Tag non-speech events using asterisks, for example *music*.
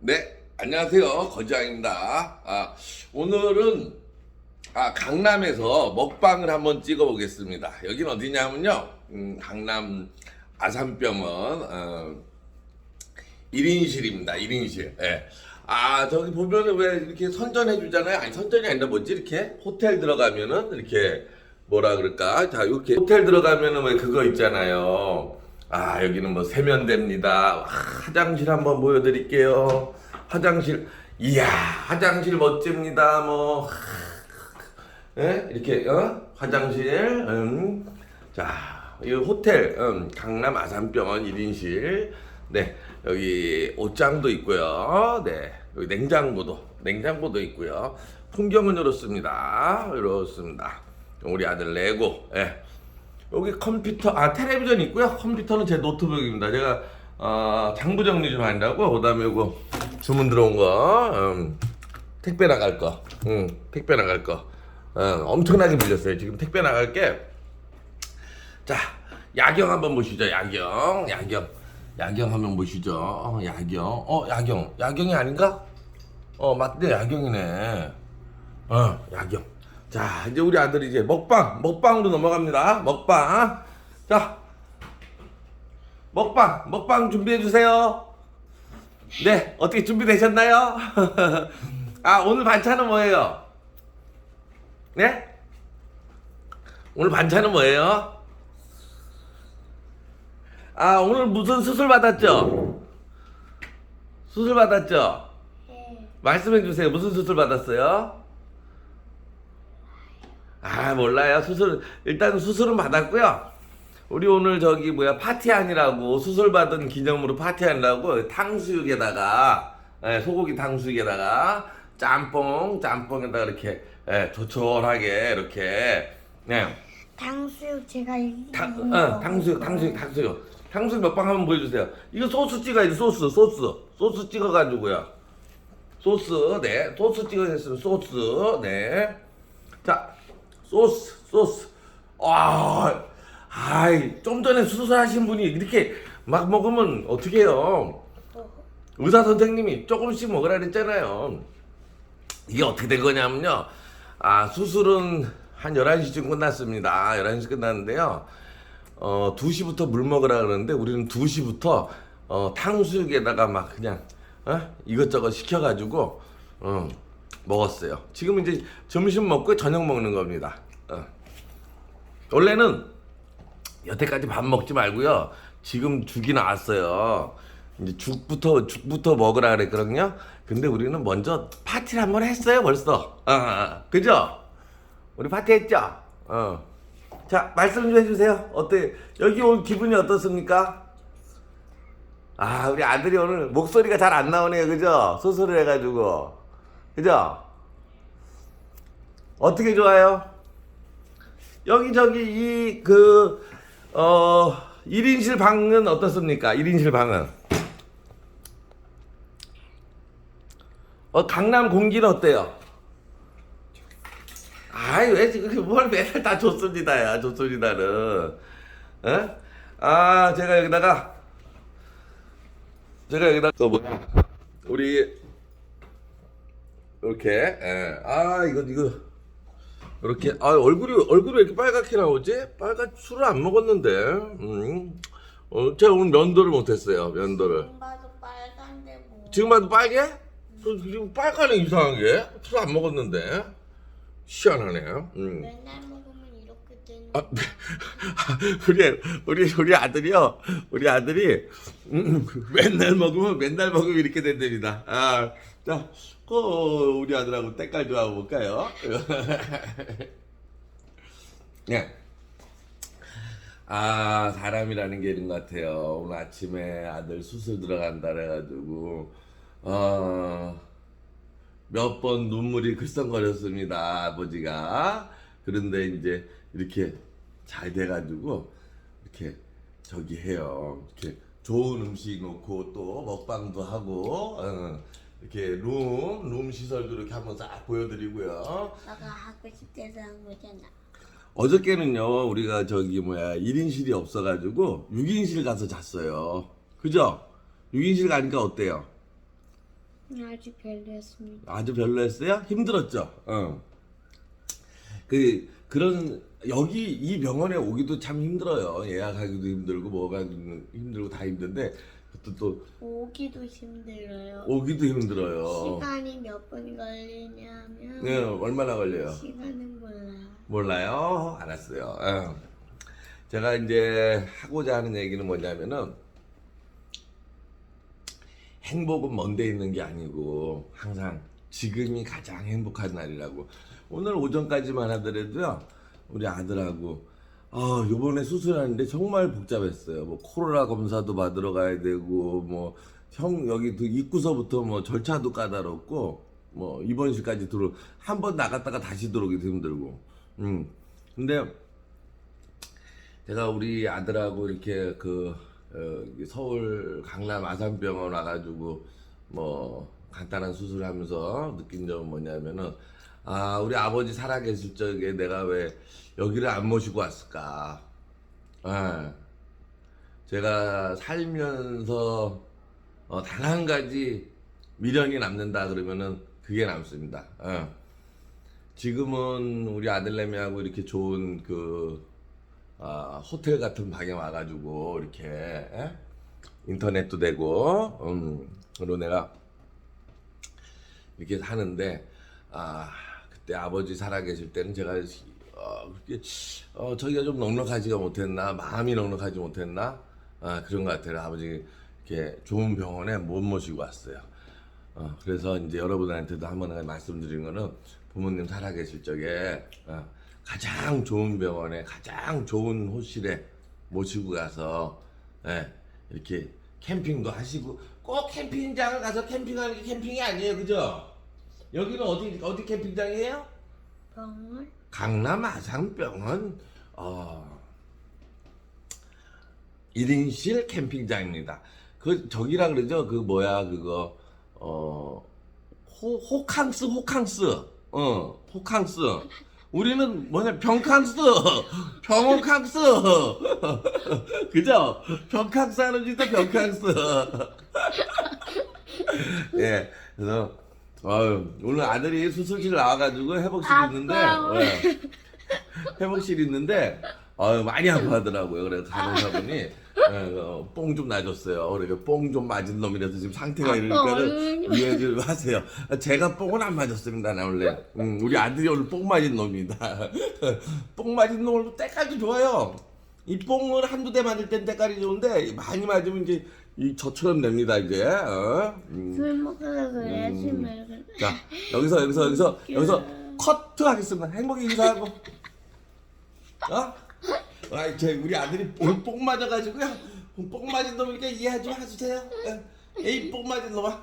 네, 안녕하세요. 거지왕입니다. 아, 오늘은 아, 강남에서 먹방을 한번 찍어 보겠습니다. 여긴 어디냐면요. 음, 강남 아산병원 어, 1인실입니다. 1인실. 예. 아, 저기 보면은 왜 이렇게 선전해 주잖아요. 아니, 선전이 아니라 뭐지? 이렇게 호텔 들어가면은 이렇게 뭐라 그럴까? 자, 이렇게 호텔 들어가면은 왜 그거 있잖아요. 아, 여기는 뭐 세면대입니다. 아, 화장실 한번 보여드릴게요. 화장실. 이야, 화장실 멋집니다. 뭐. 예? 이렇게, 어? 화장실. 음. 자, 이 호텔, 음, 강남 아산병원 1인실. 네, 여기 옷장도 있고요. 네, 여기 냉장고도, 냉장고도 있고요. 풍경은 이렇습니다. 이렇습니다. 우리 아들 레고, 예. 여기 컴퓨터, 아, 텔레비전 있고요. 컴퓨터는 제 노트북입니다. 제가, 어, 장부 정리 좀 한다고. 그 다음에 이거 주문 들어온 거, 음, 택배 나갈 거, 음, 택배 나갈 거. 어, 엄청나게 밀렸어요. 지금 택배 나갈 게. 자, 야경 한번 보시죠. 야경, 야경, 야경 한번 보시죠. 어, 야경, 어, 야경, 야경이 아닌가? 어, 맞네, 야경이네. 어, 야경. 자, 이제 우리 아들이 이제 먹방, 먹방으로 넘어갑니다. 먹방. 자, 먹방, 먹방 준비해 주세요. 네, 어떻게 준비되셨나요? *laughs* 아, 오늘 반찬은 뭐예요? 네? 오늘 반찬은 뭐예요? 아, 오늘 무슨 수술 받았죠? 수술 받았죠? 네. 말씀해 주세요. 무슨 수술 받았어요? 아, 몰라요. 수술, 일단 수술은 받았고요. 우리 오늘 저기 뭐야, 파티하니라고, 수술 받은 기념으로 파티하니라고, 탕수육에다가, 예, 소고기 탕수육에다가, 짬뽕, 짬뽕에다가 이렇게, 예, 조촐하게, 이렇게, 예, 탕수육 제가 이 탕, 어, 탕수육, 탕수육, 탕수육. 탕수육 몇 방 한번 보여주세요. 이거 소스 찍어야지, 소스, 소스. 소스 찍어가지고요. 소스, 네. 소스 찍어냈으면 소스, 네. 자, 소스, 소스. 아, 아이, 좀 전에 수술하신 분이 이렇게 막 먹으면 어떡해요. 의사 선생님이 조금씩 먹으라 그랬잖아요. 이게 어떻게 된 거냐면요. 아, 수술은 한 11시쯤 끝났습니다. 11시 끝났는데요. 어, 2시부터 물 먹으라 그러는데 우리는 2시부터 어, 탕수육에다가 막 그냥 어? 이것저것 시켜가지고 어, 먹었어요. 지금 이제 점심 먹고 저녁 먹는 겁니다. 어. 원래는 여태까지 밥 먹지 말고요. 지금 죽이 나왔어요. 이제 죽부터 죽부터 먹으라 그랬거든요. 근데 우리는 먼저 파티를 한번 했어요, 벌써. 어, 어, 그죠? 우리 파티 했죠? 어. 자, 말씀 좀 해주세요. 어때? 여기 온 기분이 어떻습니까? 아, 우리 아들이 오늘 목소리가 잘 안 나오네요, 그죠? 수술을 해가지고. 그죠? 어떻게 좋아요? 여기저기 이 그, 어, 1인실 방은 어떻습니까? 1인실 방은. 어, 강남 공기는 어때요? 아이, 왜 지금 뭘 맨날 다 좋습니다, 야, 좋습니다는. 어? 아, 제가 여기다가, 제가 여기다가, 그 뭐야, 우리, 이렇게, 예. 아, 이거, 이거. 이렇게 아 얼굴이 얼굴이 왜 이렇게 빨갛게 나오지? 빨간 술을 안 먹었는데. 음. 어, 제가 오늘 면도를 못했어요. 면도를. 지금 봐도 빨간데 뭐 지금 봐도 빨개? 저 지금 빨간해 이상하게. 술 안 먹었는데. 희한하네. 음. 맨날 먹으면 이렇게 되는 아, *laughs* 우리 우리 우리 아들이요. 우리 아들이 음, 맨날 먹으면 맨날 먹으면 이렇게 된답니다. 아, 자, 그 우리 아들하고 때깔 좀 한번 볼까요? 네. *laughs* 아 사람이라는 게 이런 것 같아요. 오늘 아침에 아들 수술 들어간다 그래가지고 어. 몇 번 눈물이 글썽거렸습니다 아버지가 그런데 이제 이렇게 잘 돼가지고 이렇게 저기 해요 이렇게 좋은 음식 놓고 또 먹방도 하고 어, 이렇게 룸, 룸 시설도 이렇게 한번 싹 보여드리고요 아빠가 하고 싶대서 한 거잖아 어저께는요 우리가 저기 뭐야 1인실이 없어가지고 6인실 가서 잤어요 그죠? 6인실 가니까 어때요? 아주 별로였습니다. 아주 별로였어요? 힘들었죠. 어. 그 그런 여기 이 병원에 오기도 참 힘들어요. 예약하기도 힘들고 뭐가 힘들고 다 힘든데 또, 또 오기도 힘들어요. 오기도 힘들어요. 시간이 몇 분 걸리냐면 네, 얼마나 걸려요? 시간은 몰라요. 몰라요. 알았어요. 어. 제가 이제 하고자 하는 얘기는 뭐냐면은 행복은 먼데 있는 게 아니고 항상 지금이 가장 행복한 날이라고. 오늘 오전까지만 하더라도요. 우리 아들하고 아, 요번에 수술하는데 정말 복잡했어요. 뭐 코로나 검사도 받으러 가야 되고 뭐 형 여기 그 입구서부터 뭐 절차도 까다롭고 뭐 입원실까지 들어 한 번 나갔다가 다시 들어오기도 힘들고. 음. 근데 제가 우리 아들하고 이렇게 그 어, 서울 강남 아산병원 와가지고 뭐 간단한 수술하면서 느낀 점은 뭐냐면은 아 우리 아버지 살아계실 적에 내가 왜 여기를 안 모시고 왔을까? 아, 제가 살면서 어, 단 한 가지 미련이 남는다 그러면은 그게 남습니다. 어. 지금은 우리 아들내미하고 이렇게 좋은 그 아, 호텔 같은 방에 와가지고 이렇게 에? 인터넷도 되고 음, 그리고 내가 이렇게 하는데 아그 때 아버지 살아계실 때는 제가 어, 그렇게 어, 저기가 좀 넉넉하지가 못했나 마음이 넉넉하지 못했나 아, 그런 것 같아요 아버지 이렇게 좋은 병원에 못 모시고 왔어요. 어, 그래서 이제 여러분한테도 한번 말씀드린 거는 부모님 살아계실 적에 어, 가장 좋은 병원에 가장 좋은 호실에 모시고 가서 예, 이렇게 캠핑도 하시고 꼭 캠핑장을 가서 캠핑하는 게 캠핑이 아니에요, 그죠? 여기는 어디 어디 캠핑장이에요? 병원 강남 아산병원 어 1인실 캠핑장입니다. 그 저기라 그러죠. 그 뭐야 그거 어 호, 호캉스 호캉스 어 호캉스 우리는 뭐냐 병캉스 병원캉스 *laughs* 그죠? 병캉스 하는 짓도 병캉스 *laughs* 예 그래서 아유, 오늘 아들이 수술실 나와가지고 회복실 있는데. 예. 회복실 있는데 아유 많이 아파하더라고요. 그래서 간호사분이 뽕 좀 놔줬어요. 그러니까 뽕 좀 맞은 놈이라서 지금 상태가 이러니까는 얼른. 이해 좀 하세요. 제가 뽕은 안 맞았습니다. 나 원래 음, 우리 아들이 오늘 뽕 맞은 놈이다. *laughs* 뽕 맞은 놈은 때깔도 좋아요. 이 뽕을 한두 대 맞을 땐 때깔이 좋은데 많이 맞으면 이제 이 저처럼 됩니다 이제. 어? 음. 술 먹어서 그래 술 음. 먹어서 자 여기서 여기서 여기서 여기서 커트 하겠습니다. 행복히 인사하고. 어? 아, 제 우리 아들이 뽕 맞아가지고요. 뽕 맞은 놈이니까 이해 좀 해주세요. 예. 에이 뽕 맞은 놈아.